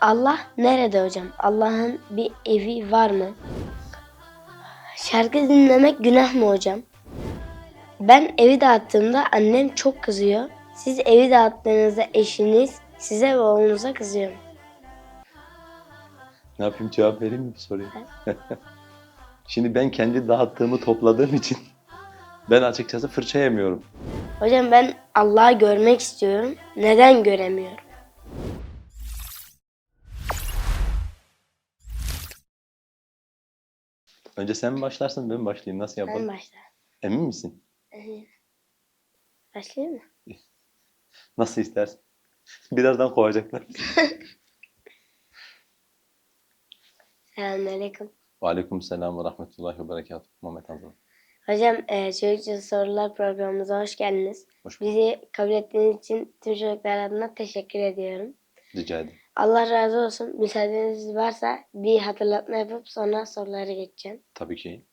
Allah nerede hocam? Allah'ın bir evi var mı? Şarkı dinlemek günah mı hocam? Ben evi dağıttığımda annem çok kızıyor. Siz evi dağıttığınızda eşiniz size ve oğlunuza kızıyor. Ne yapayım cevap vereyim mi bu soruya? Şimdi ben kendi dağıttığımı topladığım için ben açıkçası fırça yemiyorum. Hocam ben Allah'ı görmek istiyorum. Neden göremiyorum? Önce sen mi başlarsın ben mi başlayayım? Nasıl Ben yapalım? başla. Emin misin? Başlayayım mı? Nasıl istersin? Birazdan kovacaklar. Selamünaleyküm. Aleyküm selam ve rahmetullahi ve berekatuhu. Muhammed Hanzal. Hocam e, Çocukça Sorular programımıza hoş geldiniz. Hoş bulduk. Bizi kabul ettiğiniz için tüm çocuklar adına teşekkür ediyorum. Rica ederim. Allah razı olsun. Müsaadeniz varsa bir hatırlatma yapıp sonra sorulara geçeceğim. Tabii ki.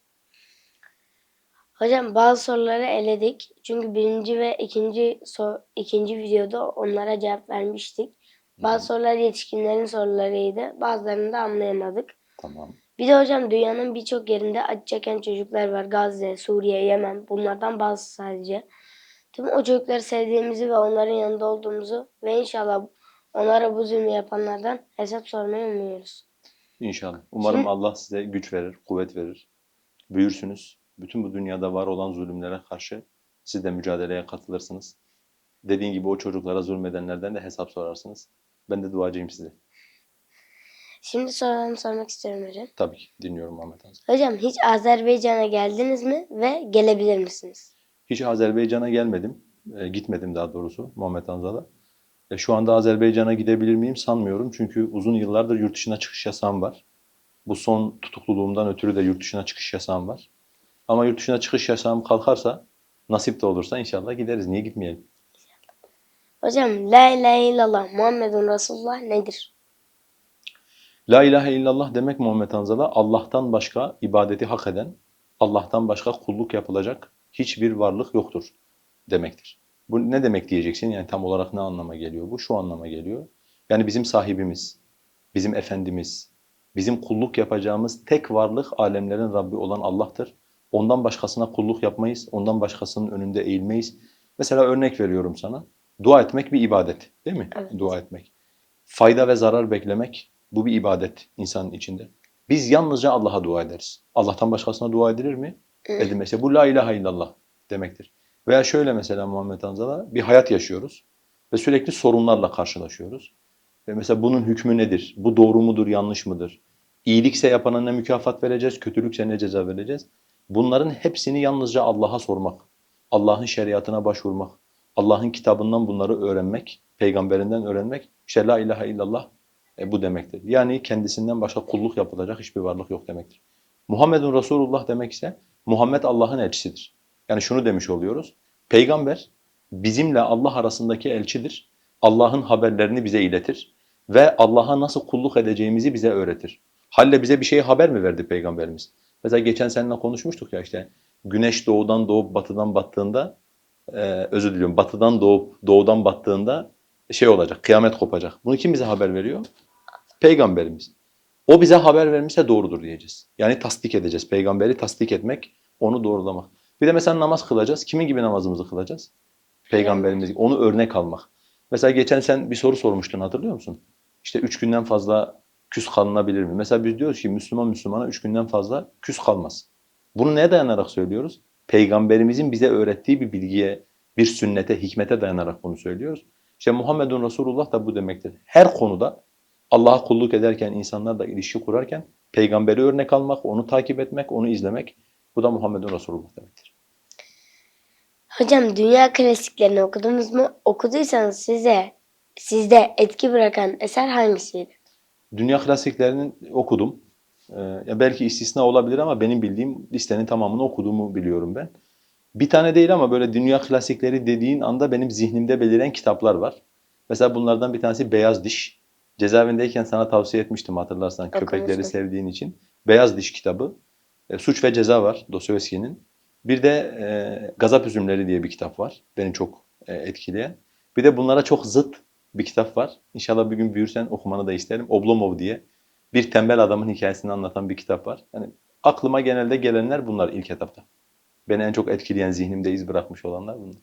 Hocam bazı soruları eledik. Çünkü birinci ve ikinci so ikinci videoda onlara cevap vermiştik. Bazı sorular yetişkinlerin sorularıydı. Bazılarını da anlayamadık. Tamam. Bir de hocam dünyanın birçok yerinde acı çeken çocuklar var. Gazze, Suriye, Yemen. Bunlardan bazı sadece. Tüm o çocukları sevdiğimizi ve onların yanında olduğumuzu ve inşallah onlara bu zulmü yapanlardan hesap sormayı umuyoruz. İnşallah. Umarım Şimdi- Allah size güç verir, kuvvet verir. Büyürsünüz. Bütün bu dünyada var olan zulümlere karşı siz de mücadeleye katılırsınız. Dediğin gibi o çocuklara zulmedenlerden de hesap sorarsınız. Ben de duacıyım size. Şimdi sorularımı sormak istiyorum hocam. Tabii ki dinliyorum Muhammed Hanzal. Hocam hiç Azerbaycan'a geldiniz mi ve gelebilir misiniz? Hiç Azerbaycan'a gelmedim. E, gitmedim daha doğrusu Muhammed Hanzal'a. E, şu anda Azerbaycan'a gidebilir miyim sanmıyorum. Çünkü uzun yıllardır yurt dışına çıkış yasağım var. Bu son tutukluluğumdan ötürü de yurt dışına çıkış yasağım var. Ama yurt dışına çıkış yasağım kalkarsa, nasip de olursa inşallah gideriz. Niye gitmeyelim? Hocam La ilahe illallah Muhammedun Resulullah nedir? La ilahe illallah demek Muhammed Hanzal'a Allah'tan başka ibadeti hak eden, Allah'tan başka kulluk yapılacak hiçbir varlık yoktur demektir. Bu ne demek diyeceksin? Yani tam olarak ne anlama geliyor bu? Şu anlama geliyor. Yani bizim sahibimiz, bizim efendimiz, bizim kulluk yapacağımız tek varlık alemlerin Rabbi olan Allah'tır. Ondan başkasına kulluk yapmayız, ondan başkasının önünde eğilmeyiz. Mesela örnek veriyorum sana. Dua etmek bir ibadet, değil mi? Evet. Dua etmek. Fayda ve zarar beklemek bu bir ibadet insanın içinde. Biz yalnızca Allah'a dua ederiz. Allah'tan başkasına dua edilir mi? Edilmese. Bu la ilahe illallah demektir. Veya şöyle mesela Muhammed Hanzal'a bir hayat yaşıyoruz ve sürekli sorunlarla karşılaşıyoruz. Ve mesela bunun hükmü nedir? Bu doğru mudur, yanlış mıdır? İyilikse yapana ne mükafat vereceğiz, kötülükse ne ceza vereceğiz? Bunların hepsini yalnızca Allah'a sormak, Allah'ın şeriatına başvurmak, Allah'ın kitabından bunları öğrenmek, peygamberinden öğrenmek, işte la ilahe illallah e, bu demektir. Yani kendisinden başka kulluk yapılacak hiçbir varlık yok demektir. Muhammedun Resulullah demek ise Muhammed Allah'ın elçisidir. Yani şunu demiş oluyoruz. Peygamber bizimle Allah arasındaki elçidir. Allah'ın haberlerini bize iletir ve Allah'a nasıl kulluk edeceğimizi bize öğretir. Halle bize bir şey haber mi verdi peygamberimiz? Mesela geçen seninle konuşmuştuk ya işte güneş doğudan doğup batıdan battığında e, özür diliyorum batıdan doğup doğudan battığında şey olacak kıyamet kopacak. Bunu kim bize haber veriyor? Peygamberimiz. O bize haber vermişse doğrudur diyeceğiz. Yani tasdik edeceğiz. Peygamberi tasdik etmek, onu doğrulamak. Bir de mesela namaz kılacağız. Kimin gibi namazımızı kılacağız? Peygamberimiz gibi. Onu örnek almak. Mesela geçen sen bir soru sormuştun hatırlıyor musun? İşte üç günden fazla küs kalınabilir mi? Mesela biz diyoruz ki Müslüman Müslümana üç günden fazla küs kalmaz. Bunu neye dayanarak söylüyoruz? Peygamberimizin bize öğrettiği bir bilgiye, bir sünnete, hikmete dayanarak bunu söylüyoruz. İşte Muhammedun Resulullah da bu demektir. Her konuda Allah'a kulluk ederken, insanlarla ilişki kurarken peygamberi örnek almak, onu takip etmek, onu izlemek bu da Muhammedun Resulullah demektir. Hocam dünya klasiklerini okudunuz mu? Okuduysanız size sizde etki bırakan eser hangisiydi? Dünya klasiklerini okudum. Ee, ya belki istisna olabilir ama benim bildiğim listenin tamamını okuduğumu biliyorum ben. Bir tane değil ama böyle dünya klasikleri dediğin anda benim zihnimde beliren kitaplar var. Mesela bunlardan bir tanesi Beyaz Diş. Cezaevindeyken sana tavsiye etmiştim hatırlarsan köpekleri Okumuştum. sevdiğin için. Beyaz Diş kitabı. E, Suç ve Ceza var Dostoyevski'nin. Bir de e, Gazap Üzümleri diye bir kitap var. Beni çok e, etkileyen. Bir de bunlara çok zıt bir kitap var. İnşallah bir gün büyürsen okumanı da isterim. Oblomov diye bir tembel adamın hikayesini anlatan bir kitap var. Yani aklıma genelde gelenler bunlar ilk etapta. Beni en çok etkileyen, zihnimde iz bırakmış olanlar bunlar.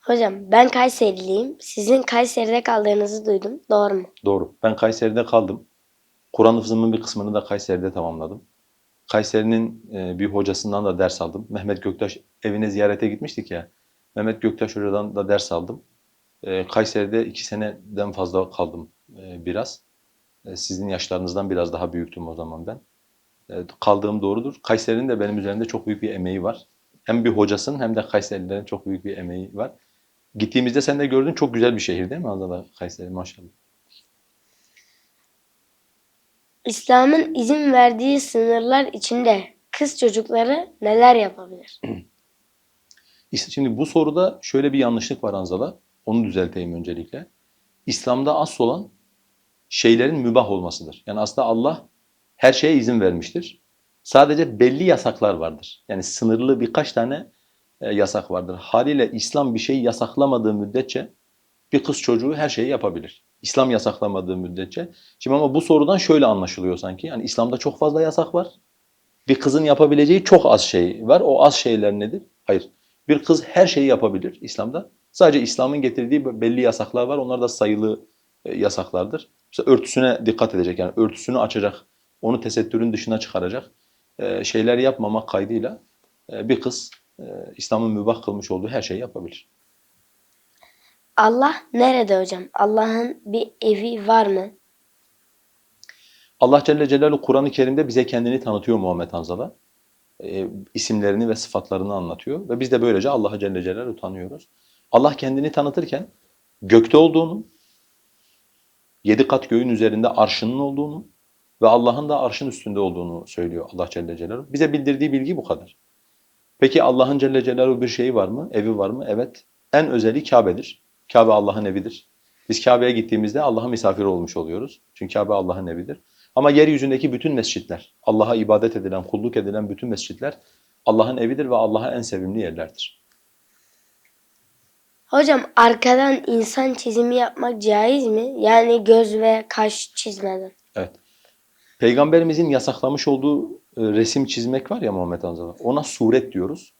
Hocam ben Kayseriliyim. Sizin Kayseri'de kaldığınızı duydum. Doğru mu? Doğru. Ben Kayseri'de kaldım. Kur'an hıfzımın bir kısmını da Kayseri'de tamamladım. Kayseri'nin e, bir hocasından da ders aldım. Mehmet Göktaş evine ziyarete gitmiştik ya. Mehmet Göktaş hocadan da ders aldım. E, Kayseri'de iki seneden fazla kaldım e, biraz. Sizin yaşlarınızdan biraz daha büyüktüm o zaman ben. Kaldığım doğrudur. Kayseri'nin de benim üzerimde çok büyük bir emeği var. Hem bir hocasının hem de Kayserilerin çok büyük bir emeği var. Gittiğimizde sen de gördün çok güzel bir şehir değil mi Anadolu Kayseri maşallah. İslam'ın izin verdiği sınırlar içinde kız çocukları neler yapabilir? İşte Şimdi bu soruda şöyle bir yanlışlık var Anzala. Onu düzelteyim öncelikle. İslam'da asıl olan şeylerin mübah olmasıdır. Yani aslında Allah her şeye izin vermiştir. Sadece belli yasaklar vardır. Yani sınırlı birkaç tane e, yasak vardır. Haliyle İslam bir şeyi yasaklamadığı müddetçe bir kız çocuğu her şeyi yapabilir. İslam yasaklamadığı müddetçe. Şimdi ama bu sorudan şöyle anlaşılıyor sanki. Yani İslam'da çok fazla yasak var. Bir kızın yapabileceği çok az şey var. O az şeyler nedir? Hayır. Bir kız her şeyi yapabilir İslam'da. Sadece İslam'ın getirdiği belli yasaklar var. Onlar da sayılı e, yasaklardır. Mesela örtüsüne dikkat edecek. Yani örtüsünü açacak. Onu tesettürün dışına çıkaracak e, şeyler yapmamak kaydıyla e, bir kız İslam'ın mübah kılmış olduğu her şeyi yapabilir. Allah nerede hocam? Allah'ın bir evi var mı? Allah Celle Celaluhu Kur'an-ı Kerim'de bize kendini tanıtıyor Muhammed Hanzal'a. E, isimlerini ve sıfatlarını anlatıyor ve biz de böylece Allah'ı Celle Celaluhu tanıyoruz. Allah kendini tanıtırken gökte olduğunu, yedi kat göğün üzerinde arşının olduğunu ve Allah'ın da arşın üstünde olduğunu söylüyor Allah Celle Celaluhu. Bize bildirdiği bilgi bu kadar. Peki Allah'ın Celle Celaluhu bir şeyi var mı? Evi var mı? Evet. En özeli Kabe'dir. Kabe Allah'ın evidir. Biz Kabe'ye gittiğimizde Allah'a misafir olmuş oluyoruz. Çünkü Kabe Allah'ın evidir. Ama yeryüzündeki bütün mescitler, Allah'a ibadet edilen, kulluk edilen bütün mescitler Allah'ın evidir ve Allah'a en sevimli yerlerdir. Hocam arkadan insan çizimi yapmak caiz mi? Yani göz ve kaş çizmeden. Evet. Peygamberimizin yasaklamış olduğu e, resim çizmek var ya Muhammed Anzala. Ona suret diyoruz.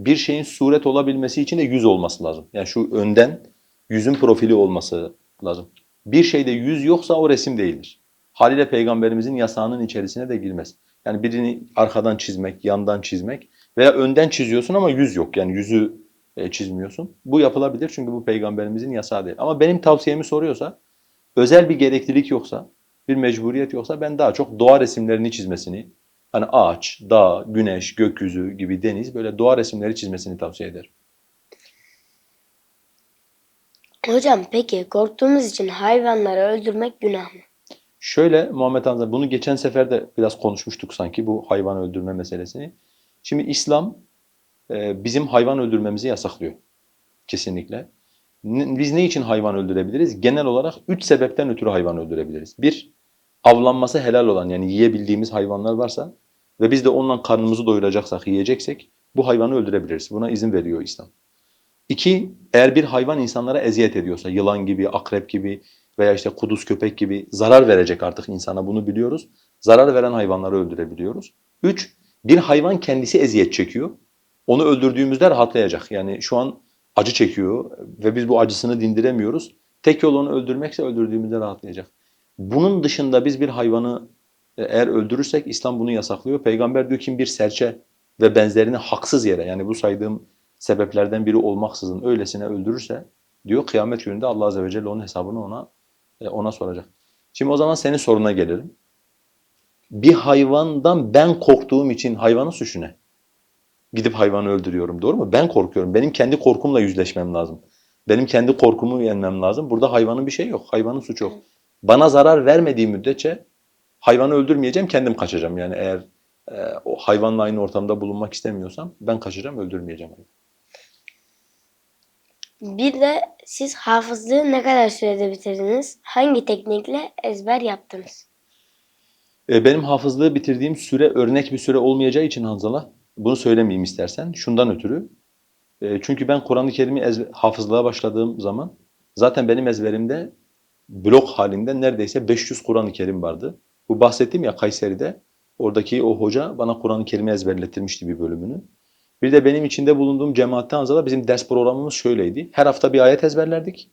Bir şeyin suret olabilmesi için de yüz olması lazım. Yani şu önden yüzün profili olması lazım. Bir şeyde yüz yoksa o resim değildir. Haliyle peygamberimizin yasağının içerisine de girmez. Yani birini arkadan çizmek, yandan çizmek veya önden çiziyorsun ama yüz yok. Yani yüzü e, çizmiyorsun. Bu yapılabilir çünkü bu peygamberimizin yasağı değil. Ama benim tavsiyemi soruyorsa, özel bir gereklilik yoksa, bir mecburiyet yoksa ben daha çok doğa resimlerini çizmesini, hani ağaç, dağ, güneş, gökyüzü gibi deniz böyle doğa resimleri çizmesini tavsiye ederim. Hocam peki korktuğumuz için hayvanları öldürmek günah mı? Şöyle Muhammed Hamza bunu geçen sefer de biraz konuşmuştuk sanki bu hayvan öldürme meselesini. Şimdi İslam e, bizim hayvan öldürmemizi yasaklıyor. Kesinlikle. Biz ne için hayvan öldürebiliriz? Genel olarak üç sebepten ötürü hayvan öldürebiliriz. Bir, avlanması helal olan yani yiyebildiğimiz hayvanlar varsa ve biz de onunla karnımızı doyuracaksak, yiyeceksek bu hayvanı öldürebiliriz. Buna izin veriyor İslam. İki, eğer bir hayvan insanlara eziyet ediyorsa, yılan gibi, akrep gibi veya işte kuduz köpek gibi zarar verecek artık insana bunu biliyoruz. Zarar veren hayvanları öldürebiliyoruz. Üç, bir hayvan kendisi eziyet çekiyor. Onu öldürdüğümüzde rahatlayacak. Yani şu an acı çekiyor ve biz bu acısını dindiremiyoruz. Tek yol onu öldürmekse öldürdüğümüzde rahatlayacak. Bunun dışında biz bir hayvanı e, eğer öldürürsek İslam bunu yasaklıyor. Peygamber diyor ki bir serçe ve benzerini haksız yere yani bu saydığım sebeplerden biri olmaksızın öylesine öldürürse diyor kıyamet gününde Allah azze ve celle onun hesabını ona e, ona soracak. Şimdi o zaman senin soruna gelelim. Bir hayvandan ben korktuğum için hayvanın suçu ne? Gidip hayvanı öldürüyorum doğru mu? Ben korkuyorum. Benim kendi korkumla yüzleşmem lazım. Benim kendi korkumu yenmem lazım. Burada hayvanın bir şey yok. Hayvanın suçu yok. Bana zarar vermediği müddetçe hayvanı öldürmeyeceğim, kendim kaçacağım. Yani eğer e, o hayvanla aynı ortamda bulunmak istemiyorsam ben kaçacağım, öldürmeyeceğim. Bir de siz hafızlığı ne kadar sürede bitirdiniz? Hangi teknikle ezber yaptınız? E, benim hafızlığı bitirdiğim süre örnek bir süre olmayacağı için Hanzala bunu söylemeyeyim istersen. Şundan ötürü. E, çünkü ben Kur'an-ı Kerim'i hafızlığa başladığım zaman Zaten benim ezberimde blok halinde neredeyse 500 Kur'an-ı Kerim vardı. Bu bahsettiğim ya Kayseri'de oradaki o hoca bana Kur'an-ı Kerim'i ezberlettirmişti bir bölümünü. Bir de benim içinde bulunduğum cemaatten azala bizim ders programımız şöyleydi. Her hafta bir ayet ezberlerdik.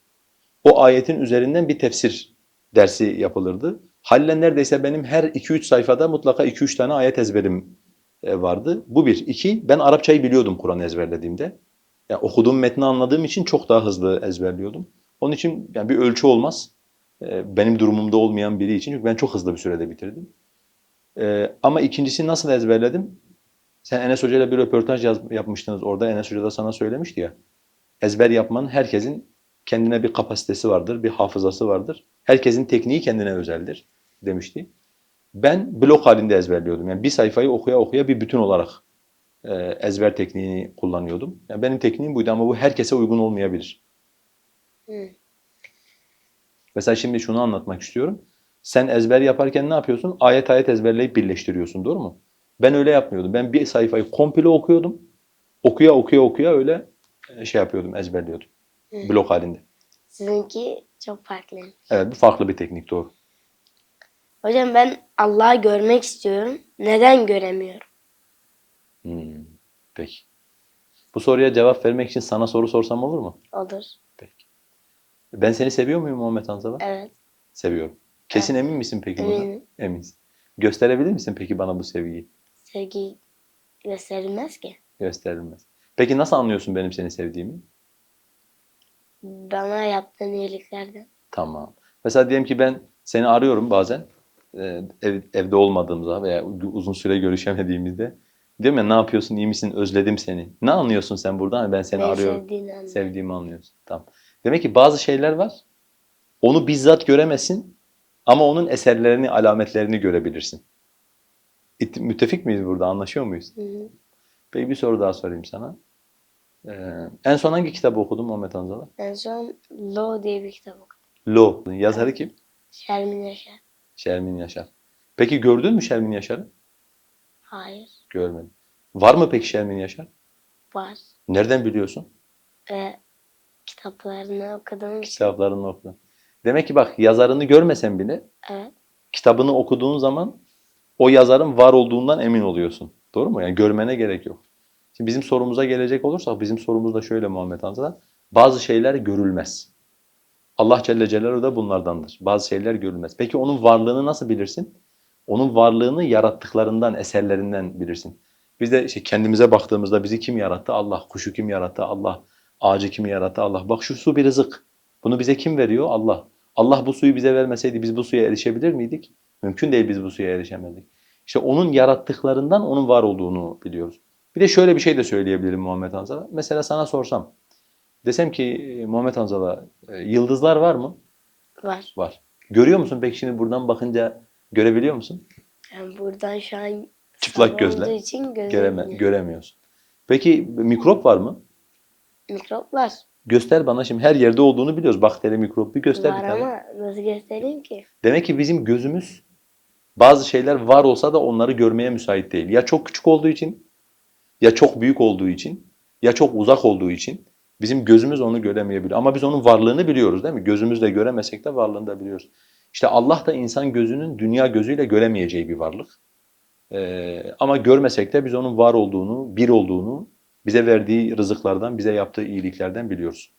O ayetin üzerinden bir tefsir dersi yapılırdı. Hallen neredeyse benim her 2-3 sayfada mutlaka 2-3 tane ayet ezberim e, vardı. Bu bir. İki, ben Arapçayı biliyordum Kur'an ezberlediğimde. Yani okuduğum metni anladığım için çok daha hızlı ezberliyordum. Onun için yani bir ölçü olmaz. E, benim durumumda olmayan biri için. Çünkü ben çok hızlı bir sürede bitirdim. E, ama ikincisi nasıl ezberledim? Sen Enes Hoca ile bir röportaj yaz, yapmıştınız. Orada Enes Hoca da sana söylemişti ya. Ezber yapmanın herkesin kendine bir kapasitesi vardır, bir hafızası vardır. Herkesin tekniği kendine özeldir demişti. Ben blok halinde ezberliyordum. Yani bir sayfayı okuya okuya bir bütün olarak e, ezber tekniğini kullanıyordum. Yani benim tekniğim buydu ama bu herkese uygun olmayabilir. Hı. Mesela şimdi şunu anlatmak istiyorum. Sen ezber yaparken ne yapıyorsun? Ayet ayet ezberleyip birleştiriyorsun, doğru mu? Ben öyle yapmıyordum. Ben bir sayfayı komple okuyordum. Okuya okuya okuya öyle e, şey yapıyordum, ezberliyordum. Hı. Blok halinde. Sizinki çok farklı. Evet, bu farklı bir teknik, doğru. Hocam ben Allah'ı görmek istiyorum. Neden göremiyorum? Hmm, peki. Bu soruya cevap vermek için sana soru sorsam olur mu? Olur. Peki. Ben seni seviyor muyum Muhammed Hanzala? Evet. Seviyorum. Kesin emin misin peki bundan? Eminim. Eminsin. Gösterebilir misin peki bana bu sevgiyi? Sevgi gösterilmez ki. Gösterilmez. Peki nasıl anlıyorsun benim seni sevdiğimi? Bana yaptığın iyiliklerden. Tamam. Mesela diyelim ki ben seni arıyorum bazen e, ev, evde olmadığımızda veya uzun süre görüşemediğimizde. Diyorum ya ne yapıyorsun, iyi misin, özledim seni. Ne anlıyorsun sen buradan? Hani ben seni Beni arıyorum. sevdiğini. Sevdiğimi anlıyorsun. Tamam. Demek ki bazı şeyler var. Onu bizzat göremezsin ama onun eserlerini, alametlerini görebilirsin. İt- Müttefik miyiz burada? Anlaşıyor muyuz? Hı hı. Peki bir soru daha sorayım sana. Ee, en son hangi kitabı okudun Muhammed Hanzala? En son Lo diye bir kitap okudum. Lo. Yazarı kim? Şermin Yaşar. Şermin Yaşar. Peki gördün mü Şermin Yaşar'ı? Hayır. Görmedim. Var mı peki Şermin Yaşar? Var. Nereden biliyorsun? Ve kitaplarını okuduğum için. Kitaplarını okudun. Demek ki bak yazarını görmesen bile Evet. kitabını okuduğun zaman o yazarın var olduğundan emin oluyorsun. Doğru mu? Yani görmene gerek yok. Şimdi bizim sorumuza gelecek olursak bizim sorumuz da şöyle Muhammed Hanzala. Bazı şeyler görülmez. Allah Celle Celaluhu da bunlardandır. Bazı şeyler görülmez. Peki onun varlığını nasıl bilirsin? Onun varlığını yarattıklarından, eserlerinden bilirsin. Biz de işte kendimize baktığımızda bizi kim yarattı? Allah. Kuşu kim yarattı? Allah. Ağacı kim yarattı? Allah. Bak şu su bir rızık. Bunu bize kim veriyor? Allah. Allah bu suyu bize vermeseydi biz bu suya erişebilir miydik? Mümkün değil biz bu suya erişemezdik. İşte onun yarattıklarından onun var olduğunu biliyoruz. Bir de şöyle bir şey de söyleyebilirim Muhammed Hanzala. Mesela sana sorsam. Desem ki e, Muhammed Hanzala e, yıldızlar var mı? Var. Var. Görüyor musun peki şimdi buradan bakınca görebiliyor musun? Yani buradan şu an Çıplak gözle. için Göreme, göremiyor. göremiyorsun. Peki mikrop var mı? Mikroplar Göster bana şimdi her yerde olduğunu biliyoruz. Bakteri, mikrop bir göster var bir tane. ama nasıl göstereyim ki? Demek ki bizim gözümüz bazı şeyler var olsa da onları görmeye müsait değil. Ya çok küçük olduğu için, ya çok büyük olduğu için, ya çok uzak olduğu için bizim gözümüz onu göremeyebilir. Ama biz onun varlığını biliyoruz değil mi? Gözümüzle göremesek de varlığını da biliyoruz. İşte Allah da insan gözünün dünya gözüyle göremeyeceği bir varlık. Ee, ama görmesek de biz onun var olduğunu, bir olduğunu, bize verdiği rızıklardan, bize yaptığı iyiliklerden biliyoruz.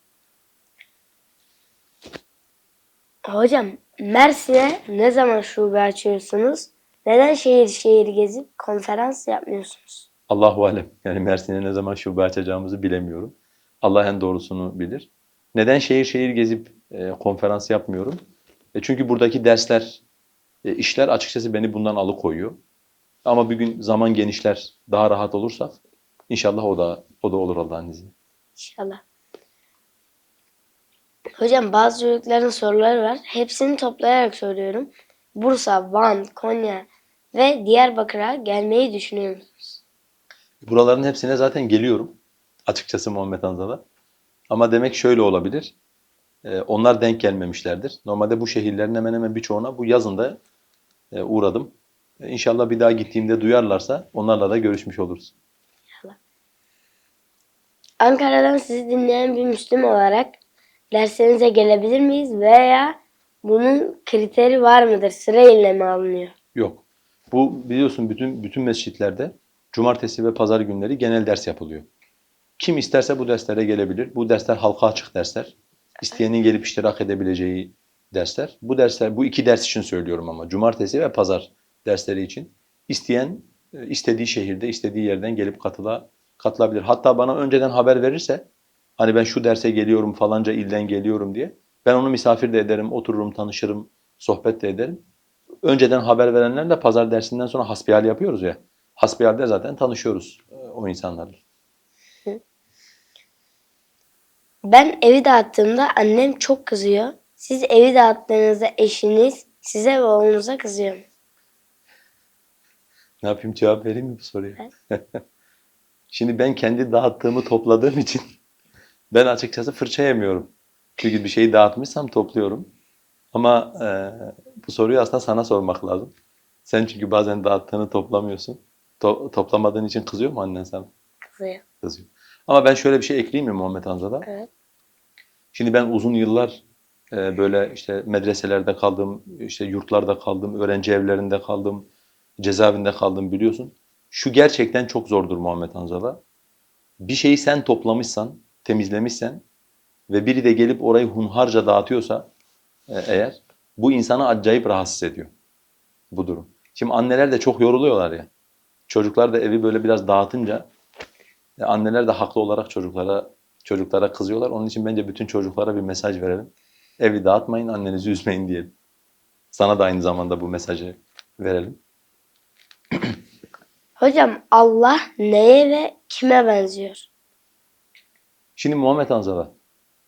Hocam Mersin'e ne zaman şube açıyorsunuz? Neden şehir şehir gezip konferans yapmıyorsunuz? Allahu alem. Yani Mersin'e ne zaman şube açacağımızı bilemiyorum. Allah en doğrusunu bilir. Neden şehir şehir gezip e, konferans yapmıyorum? E, çünkü buradaki dersler, e, işler açıkçası beni bundan alıkoyuyor. Ama bir gün zaman genişler, daha rahat olursak inşallah o da o da olur Allah'ın izniyle. İnşallah. Hocam bazı çocukların soruları var. Hepsini toplayarak soruyorum. Bursa, Van, Konya ve Diyarbakır'a gelmeyi düşünüyor musunuz? Buraların hepsine zaten geliyorum. Açıkçası Muhammed Hanzala. Ama demek şöyle olabilir. e, onlar denk gelmemişlerdir. Normalde bu şehirlerin hemen hemen birçoğuna bu yazında e, uğradım. E, İnşallah bir daha gittiğimde duyarlarsa onlarla da görüşmüş oluruz. Ankara'dan sizi dinleyen bir Müslüm olarak derslerinize gelebilir miyiz veya bunun kriteri var mıdır? Sırayla mi alınıyor? Yok. Bu biliyorsun bütün bütün mescitlerde cumartesi ve pazar günleri genel ders yapılıyor. Kim isterse bu derslere gelebilir. Bu dersler halka açık dersler. İsteyenin gelip iştirak edebileceği dersler. Bu dersler bu iki ders için söylüyorum ama cumartesi ve pazar dersleri için isteyen e, istediği şehirde, istediği yerden gelip katıla katılabilir. Hatta bana önceden haber verirse hani ben şu derse geliyorum falanca ilden geliyorum diye ben onu misafir de ederim, otururum, tanışırım, sohbet de ederim. Önceden haber verenlerle pazar dersinden sonra hasbihal yapıyoruz ya. Hasbihalde zaten tanışıyoruz e, o insanlarla. Ben evi dağıttığımda annem çok kızıyor. Siz evi dağıttığınızda eşiniz size ve oğlunuza kızıyor? Ne yapayım cevap vereyim mi bu soruya? Şimdi ben kendi dağıttığımı topladığım için ben açıkçası fırça yemiyorum. Çünkü bir şeyi dağıtmışsam topluyorum. Ama e, bu soruyu aslında sana sormak lazım. Sen çünkü bazen dağıttığını toplamıyorsun. To- toplamadığın için kızıyor mu annen sana? Kızıyor. Kızıyor. Ama ben şöyle bir şey ekleyeyim mi Muhammed Hamza'da? Evet. Şimdi ben uzun yıllar e, böyle işte medreselerde kaldım, işte yurtlarda kaldım, öğrenci evlerinde kaldım, cezaevinde kaldım biliyorsun. Şu gerçekten çok zordur Muhammed Hanzala. Bir şeyi sen toplamışsan, temizlemişsen ve biri de gelip orayı hunharca dağıtıyorsa e, eğer bu insanı acayip rahatsız ediyor bu durum. Şimdi anneler de çok yoruluyorlar ya. Çocuklar da evi böyle biraz dağıtınca e, anneler de haklı olarak çocuklara çocuklara kızıyorlar. Onun için bence bütün çocuklara bir mesaj verelim. Evi dağıtmayın, annenizi üzmeyin diyelim. Sana da aynı zamanda bu mesajı verelim. Hocam Allah neye ve kime benziyor? Şimdi Muhammed Hanzala,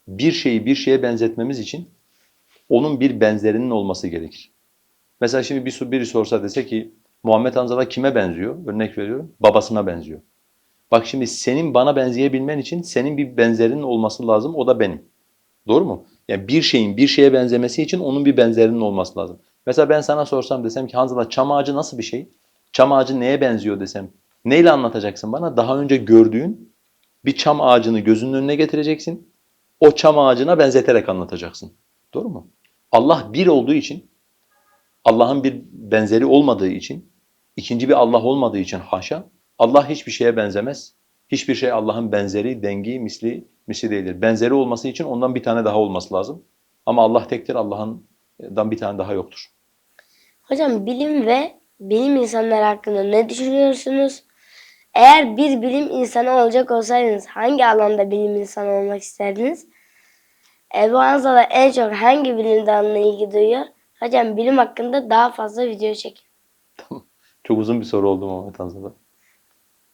bir şeyi bir şeye benzetmemiz için onun bir benzerinin olması gerekir. Mesela şimdi bir biri sorsa dese ki Muhammed Hanzala kime benziyor? Örnek veriyorum. Babasına benziyor. Bak şimdi senin bana benzeyebilmen için senin bir benzerinin olması lazım. O da benim. Doğru mu? Yani bir şeyin bir şeye benzemesi için onun bir benzerinin olması lazım. Mesela ben sana sorsam desem ki Hanzala çam ağacı nasıl bir şey? Çam ağacı neye benziyor desem. Neyle anlatacaksın bana? Daha önce gördüğün bir çam ağacını gözünün önüne getireceksin. O çam ağacına benzeterek anlatacaksın. Doğru mu? Allah bir olduğu için, Allah'ın bir benzeri olmadığı için, ikinci bir Allah olmadığı için haşa, Allah hiçbir şeye benzemez. Hiçbir şey Allah'ın benzeri, dengi, misli, misli değildir. Benzeri olması için ondan bir tane daha olması lazım. Ama Allah tektir, Allah'ından bir tane daha yoktur. Hocam bilim ve bilim insanları hakkında ne düşünüyorsunuz? Eğer bir bilim insanı olacak olsaydınız hangi alanda bilim insanı olmak isterdiniz? Ebu Hanzala en çok hangi bilim dalına ilgi duyuyor? Hocam bilim hakkında daha fazla video çekin. Çok uzun bir soru oldu Muhammed Hanzala.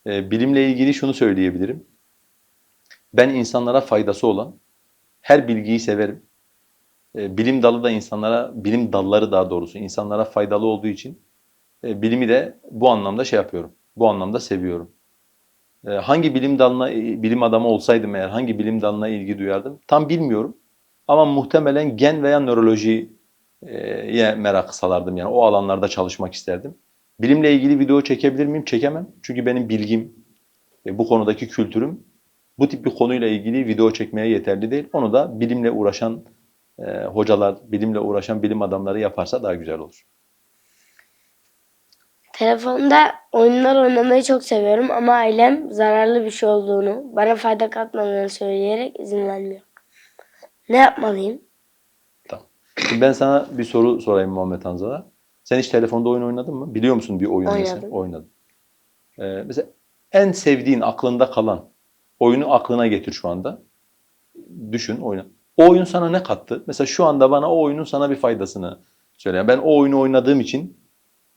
Ee, bilimle ilgili şunu söyleyebilirim. Ben insanlara faydası olan her bilgiyi severim. Ee, bilim dalı da insanlara, bilim dalları daha doğrusu insanlara faydalı olduğu için e, bilimi de bu anlamda şey yapıyorum. Bu anlamda seviyorum. Ee, hangi bilim dalına, e, bilim adamı olsaydım eğer hangi bilim dalına ilgi duyardım? Tam bilmiyorum. Ama muhtemelen gen veya nörolojiye merak salardım. Yani o alanlarda çalışmak isterdim. Bilimle ilgili video çekebilir miyim? Çekemem. Çünkü benim bilgim, e, bu konudaki kültürüm bu tip bir konuyla ilgili video çekmeye yeterli değil. Onu da bilimle uğraşan e, hocalar, bilimle uğraşan bilim adamları yaparsa daha güzel olur. Telefonda oyunlar oynamayı çok seviyorum ama ailem zararlı bir şey olduğunu, bana fayda katmadığını söyleyerek izin vermiyor. Ne yapmalıyım? Tamam. Şimdi ben sana bir soru sorayım Muhammed Hanzala. Sen hiç telefonda oyun oynadın mı? Biliyor musun bir oyun Oynadım. mesela? Oynadım. Ee, mesela en sevdiğin, aklında kalan oyunu aklına getir şu anda. Düşün, oyna. O oyun sana ne kattı? Mesela şu anda bana o oyunun sana bir faydasını söyle. Yani ben o oyunu oynadığım için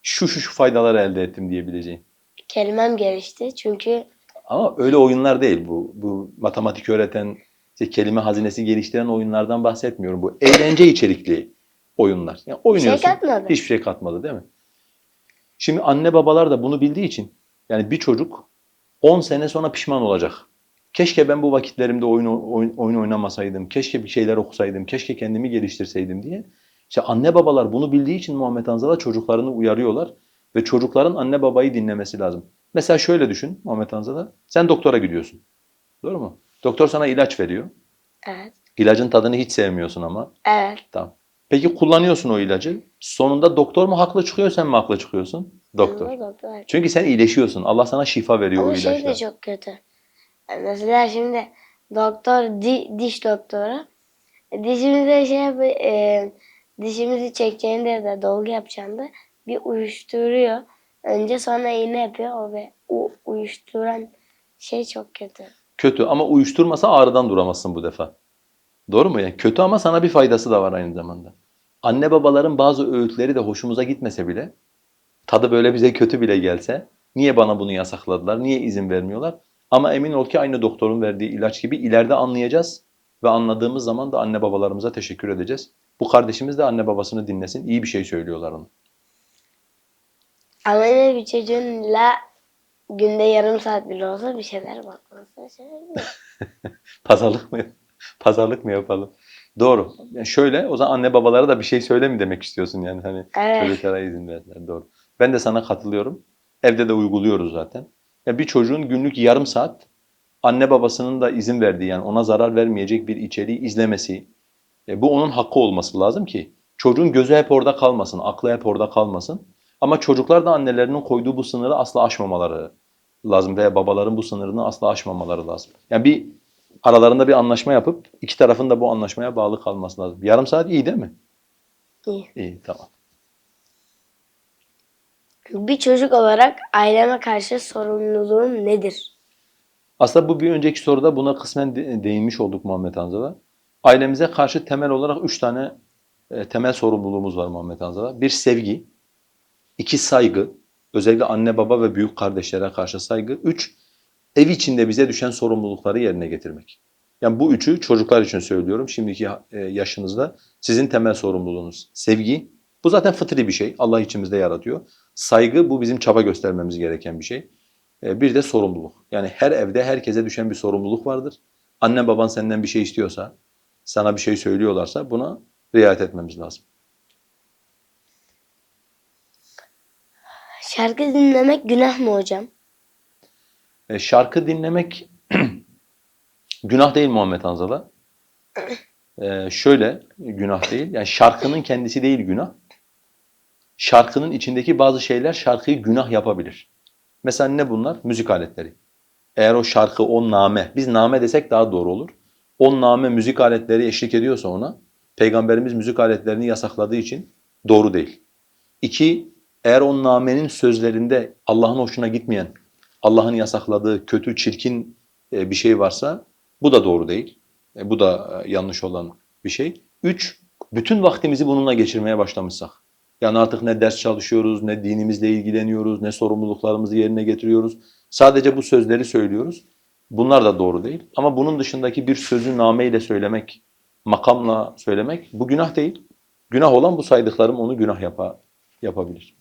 şu şu şu faydaları elde ettim diyebileceğim. Kelimem gelişti çünkü Ama öyle oyunlar değil bu. Bu matematik öğreten, işte kelime hazinesi geliştiren oyunlardan bahsetmiyorum. Bu eğlence içerikli oyunlar. Yani oynuyorsun. katmadı. Hiçbir şey katmadı değil mi? Şimdi anne babalar da bunu bildiği için yani bir çocuk 10 sene sonra pişman olacak. Keşke ben bu vakitlerimde oyun, oyun, oyun oynamasaydım, keşke bir şeyler okusaydım, keşke kendimi geliştirseydim diye. İşte anne babalar bunu bildiği için Muhammed Hanzala çocuklarını uyarıyorlar ve çocukların anne babayı dinlemesi lazım. Mesela şöyle düşün Muhammed Hanzala, sen doktora gidiyorsun. Doğru mu? Doktor sana ilaç veriyor. evet. İlacın tadını hiç sevmiyorsun ama. Evet. Tamam. Peki kullanıyorsun o ilacı. Sonunda doktor mu haklı çıkıyor, sen mi haklı çıkıyorsun? Doktor. Ama doktor. Çünkü sen iyileşiyorsun. Allah sana şifa veriyor o Ama şey ilaçla. de çok kötü. Mesela şimdi doktor di- diş doktoru e, dişimize şey yap e, dişimizi çekeceğinde de dolgu yapacağında bir uyuşturuyor. Önce sonra iğne yapıyor o ve o uyuşturan şey çok kötü. Kötü ama uyuşturmasa ağrıdan duramazsın bu defa. Doğru mu? Yani kötü ama sana bir faydası da var aynı zamanda. Anne babaların bazı öğütleri de hoşumuza gitmese bile, tadı böyle bize kötü bile gelse, niye bana bunu yasakladılar, niye izin vermiyorlar? Ama emin ol ki aynı doktorun verdiği ilaç gibi ileride anlayacağız ve anladığımız zaman da anne babalarımıza teşekkür edeceğiz. Bu kardeşimiz de anne babasını dinlesin, iyi bir şey söylüyorlar ona. Yine bir çocuğunla günde yarım saat bile olsa bir şeyler bakması şey Pazarlık mı? Pazarlık mı yapalım? Doğru. Yani şöyle, o zaman anne babalara da bir şey söyle mi demek istiyorsun yani hani Evet. çocuklara izin verdiler. Doğru. Ben de sana katılıyorum. Evde de uyguluyoruz zaten. Ya bir çocuğun günlük yarım saat anne babasının da izin verdiği yani ona zarar vermeyecek bir içeriği izlemesi. E, bu onun hakkı olması lazım ki çocuğun gözü hep orada kalmasın, aklı hep orada kalmasın. Ama çocuklar da annelerinin koyduğu bu sınırı asla aşmamaları lazım veya babaların bu sınırını asla aşmamaları lazım. Yani bir aralarında bir anlaşma yapıp iki tarafın da bu anlaşmaya bağlı kalması lazım. Yarım saat iyi değil mi? İyi. İyi tamam. Bir çocuk olarak aileme karşı sorumluluğum nedir? Aslında bu bir önceki soruda buna kısmen de- değinmiş olduk Muhammed Hamza'da. Ailemize karşı temel olarak üç tane e, temel sorumluluğumuz var Muhammed Hamza'da. Bir sevgi, iki saygı, özellikle anne baba ve büyük kardeşlere karşı saygı. Üç, ev içinde bize düşen sorumlulukları yerine getirmek. Yani bu üçü çocuklar için söylüyorum. Şimdiki e, yaşınızda sizin temel sorumluluğunuz. Sevgi, bu zaten fıtri bir şey. Allah içimizde yaratıyor. Saygı, bu bizim çaba göstermemiz gereken bir şey. E, Bir de sorumluluk. Yani her evde herkese düşen bir sorumluluk vardır. Anne baban senden bir şey istiyorsa, sana bir şey söylüyorlarsa buna riayet etmemiz lazım. Şarkı dinlemek günah mı hocam? E, şarkı dinlemek günah değil Muhammed Hanzala. E, şöyle günah değil. Yani şarkının kendisi değil günah. Şarkının içindeki bazı şeyler şarkıyı günah yapabilir. Mesela ne bunlar? Müzik aletleri. Eğer o şarkı, o name, biz name desek daha doğru olur. O name müzik aletleri eşlik ediyorsa ona, Peygamberimiz müzik aletlerini yasakladığı için doğru değil. İki, eğer o namenin sözlerinde Allah'ın hoşuna gitmeyen, Allah'ın yasakladığı kötü, çirkin e, bir şey varsa bu da doğru değil. E, Bu da e, yanlış olan bir şey. Üç, bütün vaktimizi bununla geçirmeye başlamışsak. Yani artık ne ders çalışıyoruz, ne dinimizle ilgileniyoruz, ne sorumluluklarımızı yerine getiriyoruz. Sadece bu sözleri söylüyoruz. Bunlar da doğru değil. Ama bunun dışındaki bir sözü nameyle söylemek, makamla söylemek bu günah değil. Günah olan bu saydıklarım onu günah yapa, yapabilir.